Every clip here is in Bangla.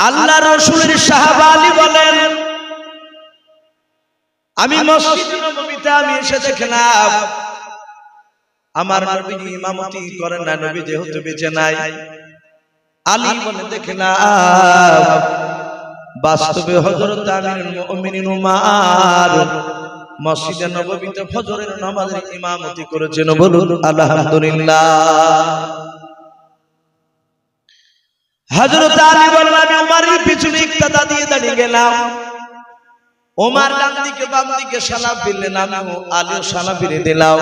আল্লাহ রসুলের সাহাবা আলী বলেন আমি মসজিদ নববীতে আমি এসে দেখলাম আমার নবী ইমামতি করেন না নবী যেহেতু বেঁচে নাই। আলী বলে দেখে দেখলাম বাস্তবে হযরত আমিরুল মুমিনিন উমার মসজিদে নববীতে ফজরের নামাজের ইমামতি করেছেন বলুন আলহামদুলিল্লাহ। হযরত আলী বলেন, আমি উমারের পিছনে ইক্তাদা দিয়ে দাঁড়িয়ে গেলাম। ওমার ডান দিকে বাম দিকে সালাম ফিরলেন আমি আলীও সালাম ফিরে দিলাম।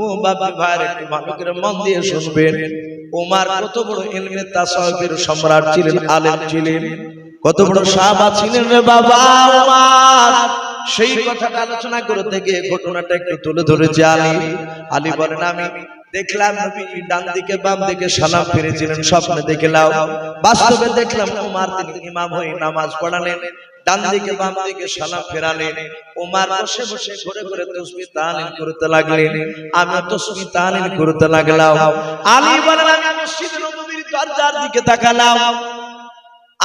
ও বাবা ভাই, একটু ভালো করে মন দিয়ে শুনবেন। ওমার কত বড় ইলমে তাসাউফের সম্রাট ছিলেন, আলেম ছিলেন। কত বড় সাহাবা ছিলেন রে বাবা ওমার সেই কথাটা আলোচনা করতে গিয়ে ঘটনাটা একটু তুলে ধরেছে আলী। আলী বলেন, আমি দেখলাম নবী ডান দিকে বাম দিকে সালাম ফিরেছিলেন, স্বপ্নে দেখলাম বাস্তবে দেখলাম ওমার তিনি ইমাম হয়ে নামাজ পড়ালেন ডান দিকে বাম দিকে সালাম ফেরালেন ওমার বসে বসে ঘুরে ঘুরে তসবি তালিম করতে লাগলেন। আমি তসবি তালিম করতে লাগলাম। আলী বলেন, আমি মসজিদ নববীর দরজার দিকে তাকালাম।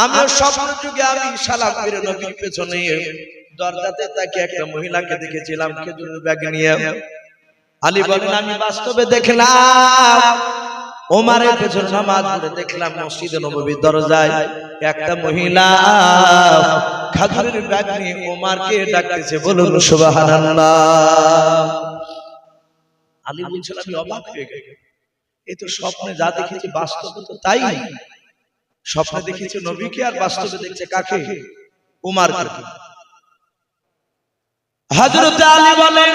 আমি স্বপ্ন যুগে আমি সালাম ফিরে নবীর পেছনে। দরজাতে তাকে একটা মহিলাকে দেখেছিলাম, খেজুরের ব্যাগ নিয়ে। আলী বলেন আমি বাস্তবে দেখলাম। ওমারের পেছনে নামাজ পড়ে দেখলাম মসজিদে নববীর দরজায় একটা মহিলা খাজুরের ব্যাগ নিয়ে ওমারকে ডাকতেছে বলুন সুবহানাল্লাহ। আলী বলছিল আমি অবাক হয়ে গেলাম। এই তো স্বপ্নে যা দেখেছি বাস্তবে তো তাই। স্বপ্নে দেখেছি নবীকে আর বাস্তবে দেখছে কাকে? উমার হযরত আলী বলেন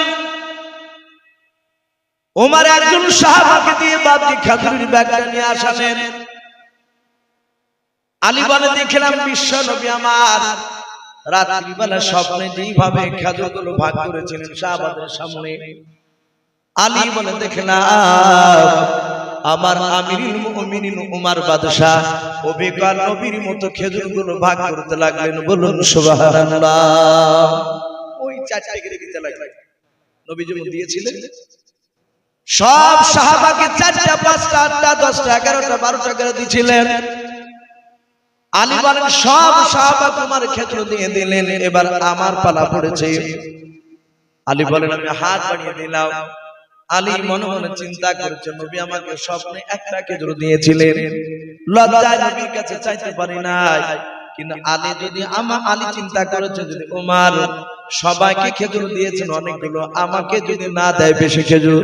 ওমার একজন সাহাবাকে দিয়ে বাপজি খাজুরের ব্যাগটা নিয়ে আসালেন। আলী বলে, দেখলাম বিশ্ব নবী আমার। রাত্রিবেলা স্বপ্নে যেইভাবে খাজুরগুলো ভাগ করেছিলেন সাহাবাদের সামনে। আলী বলে, দেখলাম আমার আমিরুল মুমিনিন উমার বাদশাহ অভিজ্ঞান নবীর মতো খেজুরগুলো ভাগ করতে লাগলেন। বলুন, সুবহানাল্লাহ। ওই করে দিতে লাগলেন। নবী যেমন দিয়েছিলেন? সব সাহাবাকে চারটা পাঁচটা আটটা দশটা এগারোটা বারোটা করে দিয়েছিলেন আলী বলেন সব সাহাবা তোমার ক্ষেত্র দিয়ে দিলেন এবার আমার পালা পড়েছে। আলী বলেন আমি হাত বাড়িয়ে দিলাম। আলী মনে মনে চিন্তা করেছে নবী আমাকে স্বপ্নে একটা খেজুর দিয়েছিলেন। লজ্জায় নবীর কাছে চাইতে পারি নাই। কিন্তু আলী যদি আমা আলী চিন্তা করেছে যদি ওমার সবাইকে খেজুর দিয়েছেন অনেকগুলো আমাকে যদি না দেয় বেশি খেজুর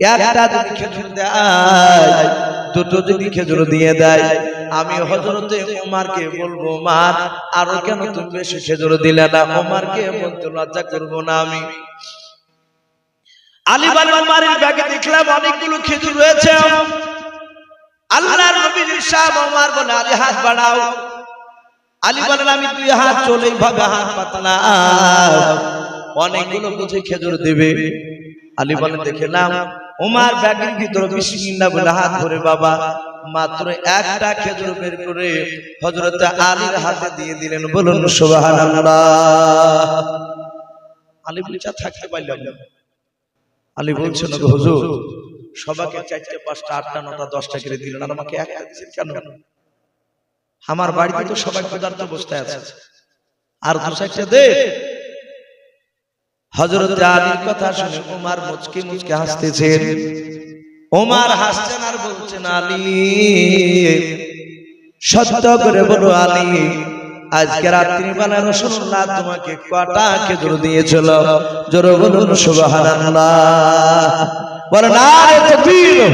একটা যদি খেজুর দেয়, দুটো যদি খেজুর দিয়ে দেয়, আমি হজরতে ওমারকে বলব মার আরও কেন তুমি বেশি খেজুর দিলে না? ওমারকে বলতে, লজ্জা করব না আমি। অনেকগুলো খেজুর রয়েছে। অনেকগুলো খেজুর দেবে? আলী বলেন দেখলাম ওমার ব্যাগের ভিতরে বিসমিল্লাহ বলে হাত ধরে বাবা মাত্র একটা খেজুর বের করে হযরত আলীর হাতে দিয়ে দিলেন। বলুন সুবহানাল্লাহ। আলী বলছে থাকতে পারলাম না। আলী বলছেন গো হুজুর সবাইকে চারটে পাঁচটা আটটা নটা দশটা করে দিলেন। আর আমাকে একটা দিয়েছেন কেন? আমার বাড়িতে তো সবাই ক্ষুধার্ত অবস্থায় আছে। আর দু চারটে দে হজরত আলীর কথা শুনে ওমার মুচকে মুচকে হাসতেছেন। উমার হাসছেন আর বলছেন, আলী, সত্য করে বলো আলী, আজকে রাত্রিবেলা রসুল্লাহ তোমাকে কটা খেজুর দিয়েছিল? জোরে বলুন, সুবহানাল্লাহ। আরে তাকবীর!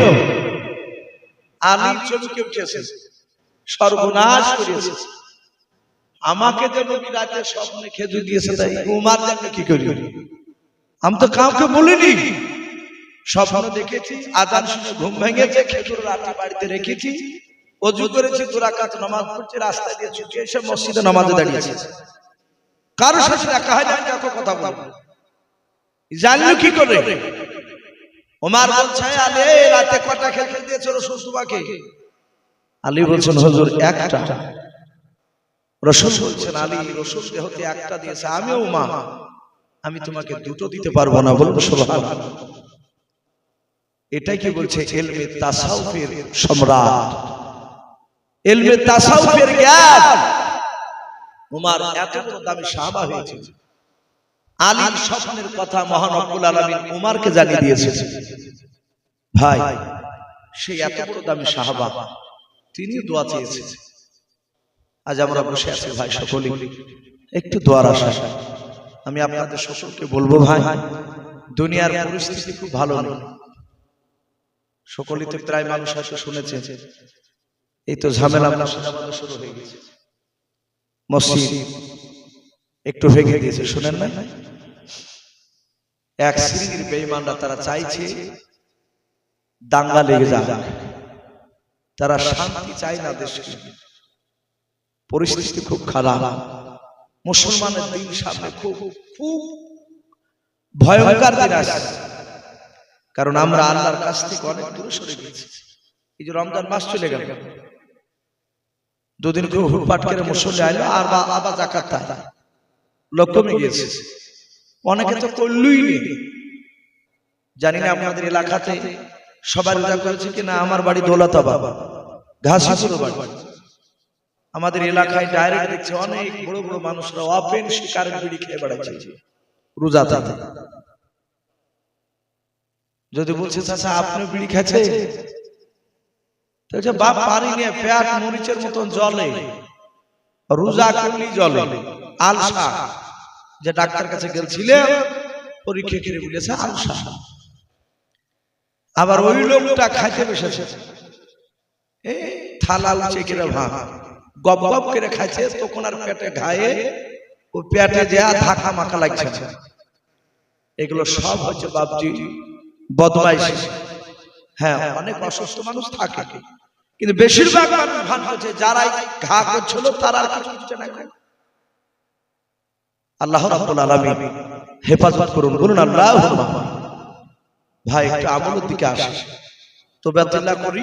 আলী আমাকে যে নবী রাতে স্বপ্নে খেজুর দিয়েছে, তাই উমার জানলে কি করি আমি তো কাউকে বলিনি। স্বপ্ন দেখেছি আজান শুনে ঘুম ভেঙেছে খেজুর রাতে বাড়িতে রেখেছি অজু করেছি তোরা কাজ নামাজ পড়ছে রাস্তা দিয়ে ছুটে এসে মসজিদে নামাজে দাঁড়িয়েছে। কারও সাথে দেখা হয় না কাউকে কথা বলব জানলো কি করে? ওমার বলছে আলে রাতে কটা খেজুর দিয়েছে রসুল তোমাকে? আলী বলছেন হুজুর একটা। রসুল বলছেন আলী রসুল হতে একটা দিয়েছে আমিও মা। আমি তোমাকে দুটো দিতে পারব না বলব সুবহান এটাই কি বলছে? এলমে তাসাউফের সম্রাট। এলমে তাসাউফের জ্ঞান। উমার এত বড় দামি সাহাবা হয়েছে। আলীর স্বপ্নের কথা মহান আব্বুল আলমিন উমারকে জানিয়ে দিয়েছে ভাই সেই এত বড় দামি সাহাবা। তিনি দোয়া চেয়েছেন। আজ আমরা বসে আছি ভাই সকলে একটু দোয়ার আশা আমি আপনাদের সকলকে বলব ভাই দুনিয়ার পরিস্থিতি খুব ভালো নেই। সকলেই তো প্রায় মানুষ হয়তো শুনেছে এই তো ঝামেলা শুরু হয়ে গেছে। মসজিদ। একটু ভেঙে দিয়েছে শুনেন না? এক শ্রেণির বেঈমানরা তারা চাইছে দাঙ্গা লেগে যাক। তারা শান্তি চায় না দেশে পরিস্থিতি খুব খারাপ। মুসলমানের দিন সামনে খুব খুব ভয়ঙ্কর দিন আসছে কারণ আমরা আল্লাহর কাছ থেকে অনেক দূরে সরে গেছি। এই যে রমজান মাস চলে গেল। দুদিন কেউ হুটপাট করে মুসল্লি আইলো আর বা আবার জাকাত তাই লোক কমে গিয়েছে। অনেকে তো করলই নেই। জানি না আপনাদের এলাকাতে সবার রোজা করেছে কিনা আমার বাড়ি দৌলতাবাদ। ঘাসিপুর বাড়ি। আমাদের এলাকায় ডাইরেক্ট দেখছে অনেক বড় বড় মানুষরা ওপেন শিকারের বিড়ি খেয়ে বেড়াচ্ছে। রোজা তাতে যদি বলছে চাচা আপনি বিড়ি খেয়েছে বাপ পারি নিয়ে পেট মরিচের মতন জলে রোজা করলি জলে আলসা। যে ডাক্তার কাছে গেছিলেন পরীক্ষা করে বলেছে আলসা। আবার ওই লোকটা খাইতে বসেছে। এ থালা উঠে কিরে ভাত। গপ গপ করে খাইছে, তখন আর পেটে ঘায়ে ও পেটে যা ধাক্কা মাখা লাগছে এগুলো সব হচ্ছে বাপজি বদমাইশি। হ্যাঁ অনেক অসুস্থ মানুষ থাকে। কিন্তু বেশিরভাগ মানুষ ভান করছে, যারাই ঘা করছিল, তারা আর কিছু বুঝছে না। আল্লাহ রাব্বুল আলামিন হেফাজত করুন, বলুন আল্লাহ ভাই, একটু আমলের দিকে আসে। তো বেতুল্লাহ করি,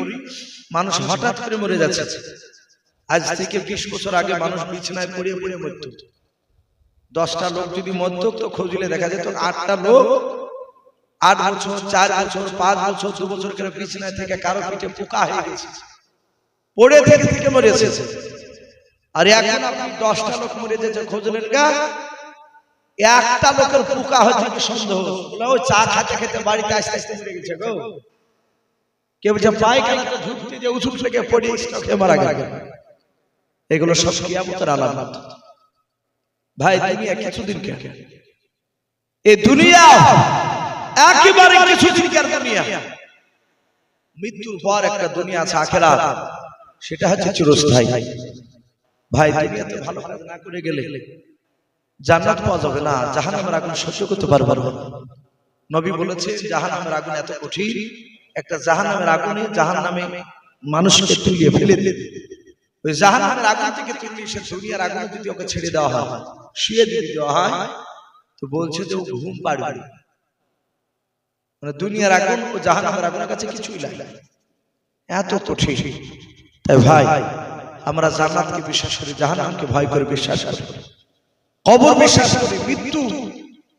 মানুষ হঠাৎ করে মরে যাচ্ছে। আজ থেকে বিশ বছর আগে মানুষ বিছানায় পড়ে পড়ে মরত। দশটা লোক যদি মরত, তো খুঁজলে দেখা যেত আটটা লোক আট বছর, চার বছর, পাঁচ বছর, দু বছর করে বিছানায় থেকে কারও পিঠে পোকা হয়ে গেছে। পড়ে থেকে থেকে মরেছে আর এখন আপনি দশটা লোক মরে যেতে খুঁজলেন গা, একটা লোকের পোকা হচ্ছে সন্দেহ। চা খেতে খেতে বাড়িতে আসতে আসতে মরে গেছে গো। কেউ বলছে, পায়খানাতে ঢুকতে যে উঁচু থেকে পড়ে মারা গেল। এগুলো সব কিয়ামতের আলামত। ভাই দুনিয়া কিছুদিন কে? এই দুনিয়া একেবারে কিছুদিন কার দুনিয়া? মৃত্যুর পর একটা দুনিয়া আছে, আখেরাত। সেটা হচ্ছে চিরস্থায়ী। ভাই দুনিয়াতে ভালো কাজ না করে গেলে জান্নাত পাওয়া যাবে না, জাহান্নামের আগুন সহ্য করতে পারব না। নবী বলেছে জাহান্নামের আগুন এত কঠিন, একটা জাহান্নামের আগুনে জাহান্নামে মানুষকে তুলিয়ে ফেলে ওই জাহান্নামের আগুন থেকে তুলিয়ে সে দুনিয়ার আগুনে যদি ওকে ছেড়ে দেওয়া হয়, শুয়ে দিয়ে দেওয়া হয়, তো বলছে যে ও ঘুম পাড়বে। মানে দুনিয়ার আগুন ও জাহান্নামের আগুনের কাছে কিছুই লাগে এত কঠিন। তাই ভাই, আমরা জান্নাতকে বিশ্বাস করি, জাহান্নামকে ভয় করে বিশ্বাস করি। কবর বিশ্বাস করি, মৃত্যু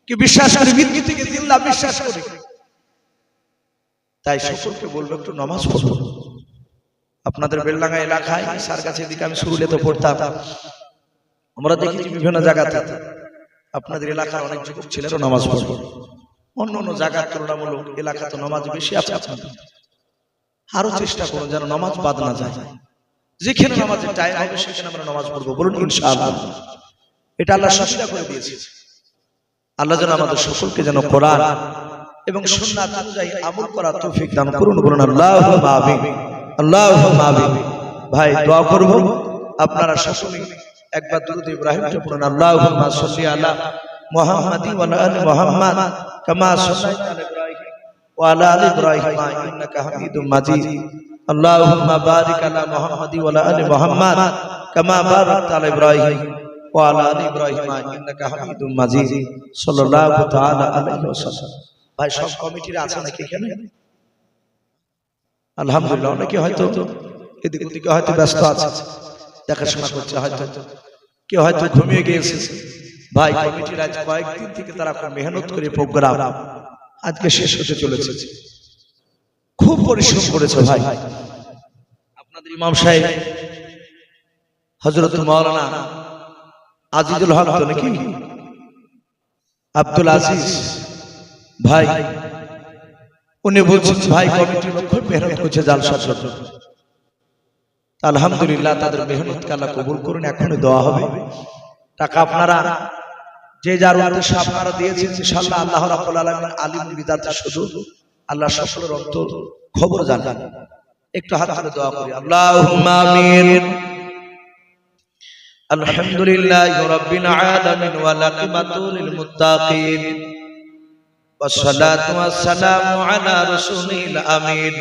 কি বিশ্বাস করি, মৃত্যু থেকে জিন্দা বিশ্বাস করি। তাই সকলকে বলব, একটু নামাজ পড়ব আপনাদের বেলডাঙ্গা এলাকায় সার কাছে এদিকে আমি শুরুলে তো পড়তাম। আমরা দেখেছি বিভিন্ন জায়গাতে আপনাদের এলাকায় অনেক যুবক ছেলেরও নামাজ পড়বে অন্য অন্য জায়গার তুলনামূলক এলাকা তো নামাজ বেশি আছে আপনাদের। আরও চেষ্টা করুন যেন নামাজ বাদ না যায়। যেখানে নামাজের টাইম হবে, সেখানে আমরা নামাজ পড়ব বলুন ইনশাআল্লাহ। এটা আল্লাহ সুবিধা করে দিয়েছে। আল্লাহ যেন আমাদের সকলকে যেন কোরআন এবং সুন্নাত অনুযায়ী আমল করার তৌফিক দান করুন বলুন আল্লাহুম্মা আমিন। আমিন। ভাই, দোয়া করব। আপনারা সকলেই একবার দুরূদ ইব্রাহিম পড়ুন। আল্লাহুম্মা সাল্লি আলা মুহাম্মাদি ওয়া আলা মুহাম্মাদ, কামা সাল্লাইতা আলা ইব্রাহিম ওয়া আলা আলি ইব্রাহিম, ইন্নাকা হামিদুম মাজিদ। আল্লাহুম্মা বারিক আলা মুহাম্মাদি ওয়া আলা আলি মুহাম্মাদ, কামা বারাকতা আলা ইব্রাহিম ওয়া আলা আলি ইব্রাহিম, ইন্নাকা হামিদুম মাজিদ। সাল্লাল্লাহু তাআলা ভাই, সব কমিটির আছে নাকি এখানে? আলহামদুলিল্লাহ, অনেকে হয়তো এদিক ওদিকে হয়তো ব্যস্ত আছে, দেখাশোনা করছে হয়তো, কেউ হয়তো ঘুমিয়ে গিয়েছে। ভাই, কমিটির আজ কয়েকদিন থেকে তারা মেহনত করে প্রোগ্রাম, আজকে শেষ হতে চলেছে। খুব পরিশ্রম করেছে ভাই। আপনাদের ইমাম সাহেব হজরত মৌলানা আজিজুল হক নাকি? আব্দুল আজিজ, ভাই উনি বলছেন, ভাই কমিটি লক্ষ মেহনত করছে জালসার জন্য। আলহামদুলিল্লাহ, তাদের মেহনত কালা কবুল করুন? এখনও দেওয়া হবে। টাকা আপনারা, যে যার উদ্দেশ্যে আপনারা দিয়েছেন, ইনশাআল্লাহ আল্লাহ রাব্বুল আলামিন আলিম বিদাতে শুধু আল্লাহ সকলের অন্তর খবর জানেন। একটু হাত তুলে দোয়া করি। আল্লাহুম্মা আমিন। আলহামদুলিল্লাহি রাব্বিল আলামিন ওয়া লাকিমাতু মুত্তাকিন। والصلاة والسلام على رسوله الأمين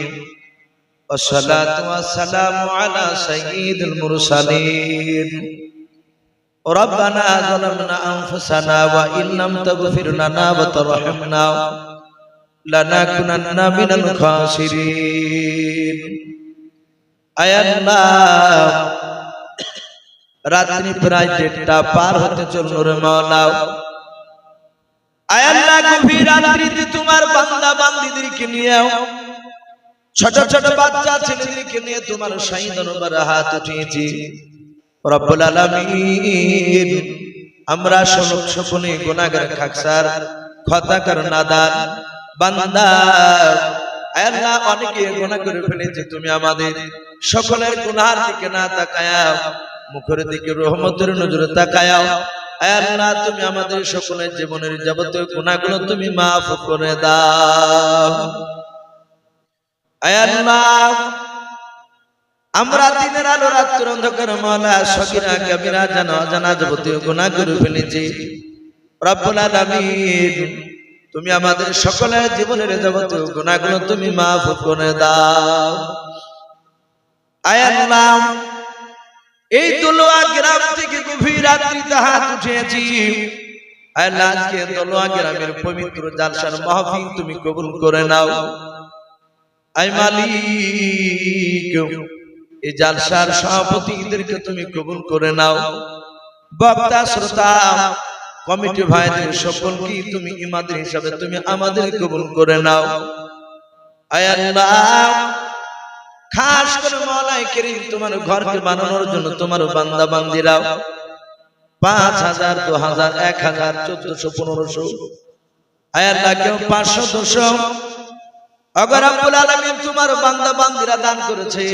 والصلاة والسلام على سيد المرسلين ربنا ظلمنا أنفسنا وإن لم تغفر لنا وترحمنا لنكونن من الخاسرين আয় আল্লাহ রাত্রি প্রায় দেড়টা পার হতে চলল রে মাওলা তোমার নিয়ে বাচ্চা নিয়ে তোমার হাত উঠিয়েছি। আমরা সব সকলে গুনাহগার খাকসার খতাকার নাদান বান্দা। আল্লাহ, অনেকে গুনাহ করে ফেলেছে, তুমি আমাদের সকলের গুনার দিকে না তাকায়া, মুখের দিকে রহমতের নজরে তাকায়াও আয় আল্লাহ, তুমি আমাদের সকলের জীবনের যাবতীয় গুনাহগুলো তুমি মাফ করে দাও। আল্লাহ, আমরা দিনের আলো রাত্র অন্ধকার মালা সকিরা কাবিরা জানা জানা যাবতীয় করে ফেলেছি তুমি আমাদের সকলের জীবনের যাবতীয় গুনাহগুলো তুমি মাফ করে দাও। আয় আল্লাহ এই দলোয়া গ্রাম থেকে গভীর রাত্রিতে হাত উঠিয়েছি আজকে দলোয়া গ্রামের পবিত্র জালসার মাহফিল তুমি কবুল করে নাও। আই মালিক, এই জালসার সভাপতিদেরকে তুমি কবুল করে নাও। বক্তা শ্রোতা, কমিটি ভাইদের সকলকে তুমি ইমাদের হিসাবে তুমি আমাদের কবুল করে নাও। আয় আল্লাহ খাস করে মলাই করিম তোমার ঘরকে বানানোর জন্য তোমার বান্দা বান্দিরাও। পাঁচ হাজার, দু হাজার, এক হাজার, চোদ্দশো, পনেরোশো। আয়াল্লাহ কেউ পাঁচশো দুশো অগর আব্বুল আলমিন তোমার বান্দা বান্দিরা দান করেছে।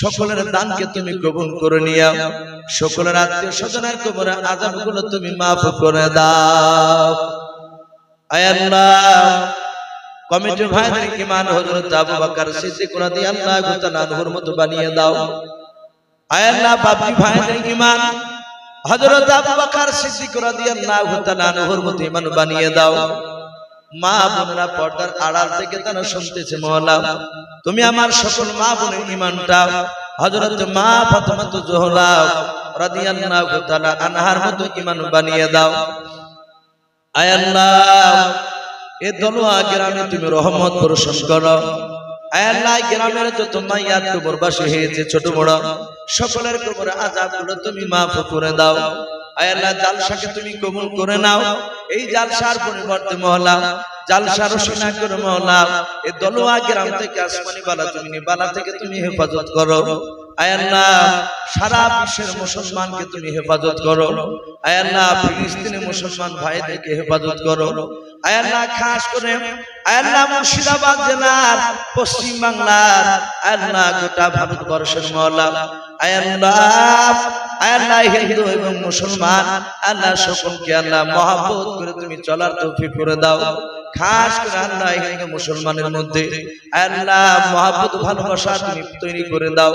সকলের দানকে তুমি কবুল করে নিয়া, সকলের আত্মীয় স্বজনের কবরে আজাবগুলো তুমি মাফ করে দাও। আয়াল্লাহ কমিটির ভাইদের ইমান হযরত আবু বকর সিদ্দিক রাদিয়াল্লাহু তাআলা আনহুর মতো বানিয়ে দাও। আয় আল্লাহ বাপজি ভাইদের ইমান। হযরত আবু বকর সিদ্দিক রাদিয়াল্লাহু তাআলা আনহুর মতো ইমান বানিয়ে দাও। মা বোনেরা পর্দার আড়াল থেকে তারা শুনতেছে মওলা। তুমি আমার সকল মা বোনের ইমানটা। হযরত মা ফাতেমা জোহরা রাদিয়াল্লাহু তাআলা আনহার মতো ইমান বানিয়ে দাও। আয় আল্লাহ। এ গ্রামে তুমি রহমত করো। গ্রামের হয়েছে, ছোট বড়, সকলের তুমি করে দাও। তুমি করে নাও। এই জালসার পরিবর্তে মহলা মহলা, এ দলোয়া গ্রাম থেকে আসমানি বালা তুমি বালা থেকে তুমি হেফাজত করো। আয়াল্লাহ সারা বিশ্বের মুসলমানকে তুমি হেফাজত করো আয়াল্লাহ ফিলিস্তিনি মুসলমান ভাইদেরকে হেফাজত করো আয়াল্লাহ খাস করে আয়াল্লাহ মুর্শিদাবাদ জেলার পশ্চিম বাংলার আয়াল্লাহ গোটা ভারতবর্ষের আয়াল্লাহ আয়াল্লাহ এবং মুসলমান করে তুমি চলার তৌফিক করে দাও খাস করে আল্লাহ মুসলমানের মধ্যে আল্লাহ মহাব্বত ভালোবাসা তুমি তৈরি করে দাও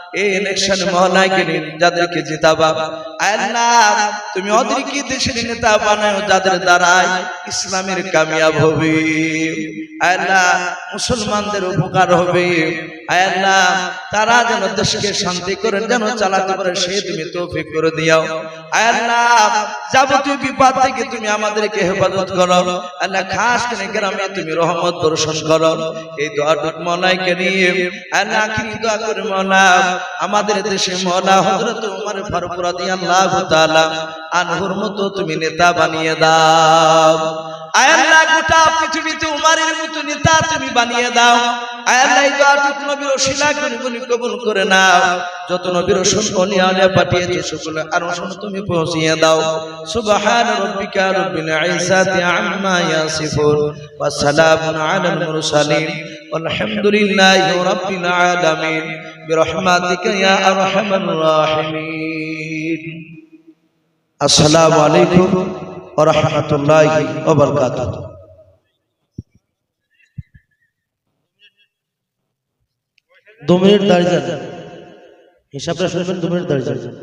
মুসলমানদের উপকার হবে। আল্লাহ, তারা যেন দেশকে শান্তি করে, যেন চালাতে পারে, সে তুমি তৌফিক করে দিও আল্লাহ, যাবতীয় বিপদ থেকে তুমি আমাদেরকে হেফাজত করো। আল্লাহ, খাস করে গ্রামে তুমি রহমত বর্ষণ করো। এই দোয়াটুক মলাইকে নিয়ে, আল্লাহ কি দোয়া করে মলা আমাদের দেশে মৌলা হযরত উমর ফারুক রাদিয়াল্লাহু তাআলা আনহুর মতো তুমি নেতা বানিয়ে দাও আয় আল্লাহ গোটা পৃথিবীতে উমারের মতো নেতা তুমি বানিয়ে দাও আয় আল্লাহ এই দোয়াটুকু নবীর ওসিলা করে বলি কবুল করে নাও যত নবীর ওসিল অলি আলিয়া পাঠিয়েছে সকলে আর ওসিল তুমি পৌঁছিয়ে দাও সুবহান রাব্বিকা রাব্বিল ইজ্জাতি আম্মা ইয়াসিফুন ওয়া সালামুন আলাল মুরসালিন والحمد لله رب العالمين برحمتك يا ارحم الراحمين السلام عليكم ورحمة الله وبركاته দু মিনিট দাঁড়িয়ে যান হিসাবটা শুনবেন দু মিনিট দাঁড়িয়ে যান